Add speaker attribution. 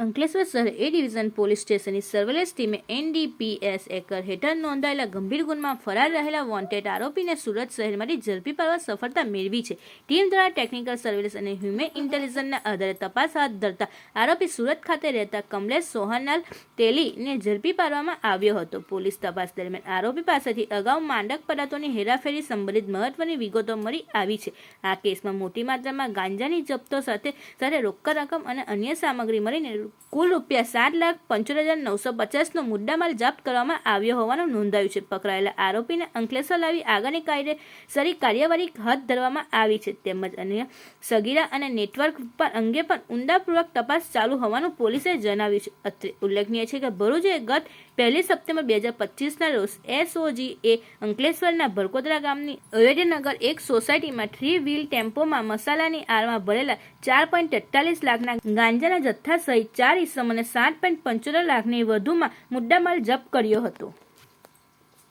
Speaker 1: અંકલેશ્વર શહેર A division police સ્ટેશનની surveillance ટીમે એનડીપીએસ એકર હેઠળ નોંધાયેલા ગંભીર ગુણમાં ફરાર રહેલા વોન્ટેડ આરોપીને સુરત શહેરમાંથી ઝડપી પાડવા સફળતા મેળવી છે. ટીમ દ્વારા ટેકનિકલ સર્વેલન્સ અને હ્યુમન ઇન્ટેલિજન્સના આધારે તપાસ હાથ ધરતા આરોપી સુરત ખાતે રહેતા કમલેશ સોહનલાલ તેલીને ઝડપી પાડવામાં આવ્યો હતો. પોલીસ તપાસ દરમિયાન આરોપી પાસેથી અગાઉ માંડક પદાર્થોની હેરાફેરી સંબંધિત મહત્વની વિગતો મળી આવી છે. આ કેસમાં મોટી માત્રામાં ગાંજાની જપ્તો સાથે સાથે રોકડ રકમ અને અન્ય સામગ્રી મળીને કુલ રૂપિયા સાત લાખ પંચોતેર હજાર નવસો પચાસનો મુદ્દામાલ જપ્ત કરવામાં આવ્યો હોવાનું નોંધાયું છે. પકડાયેલા આરોપીને અંકલેશ્વર લાવી આગળની કાયદેસરી કાર્યવાહી હાથ ધરવામાં આવી છે. તેમજ અન્ય સગીરા અને નેટવર્ક પર અંગે પણ ઊંડાપૂર્વક તપાસ ચાલુ હોવાનું પોલીસે જણાવ્યું છે. અત્રે ઉલ્લેખનીય છે કે ભરૂચે ગત પહેલી સપ્ટેમ્બર બે હજાર પચીસના રોજ એસઓજી એ અંકલેશ્વરના ભરકોદરા ગામની અયોધ્યાનગર એક સોસાયટીમાં થ્રી વ્હીલ ટેમ્પોમાં મસાલાની આરમાં ભરેલા ચાર પોઈન્ટ તેતાલીસ લાખના ગાંજાના જથ્થા સહિત ચાર ઇસમોને સાત પોઈન્ટ પંચોતેર લાખની વધુમાં મુદ્દામાલ જપ્ત કર્યો હતો.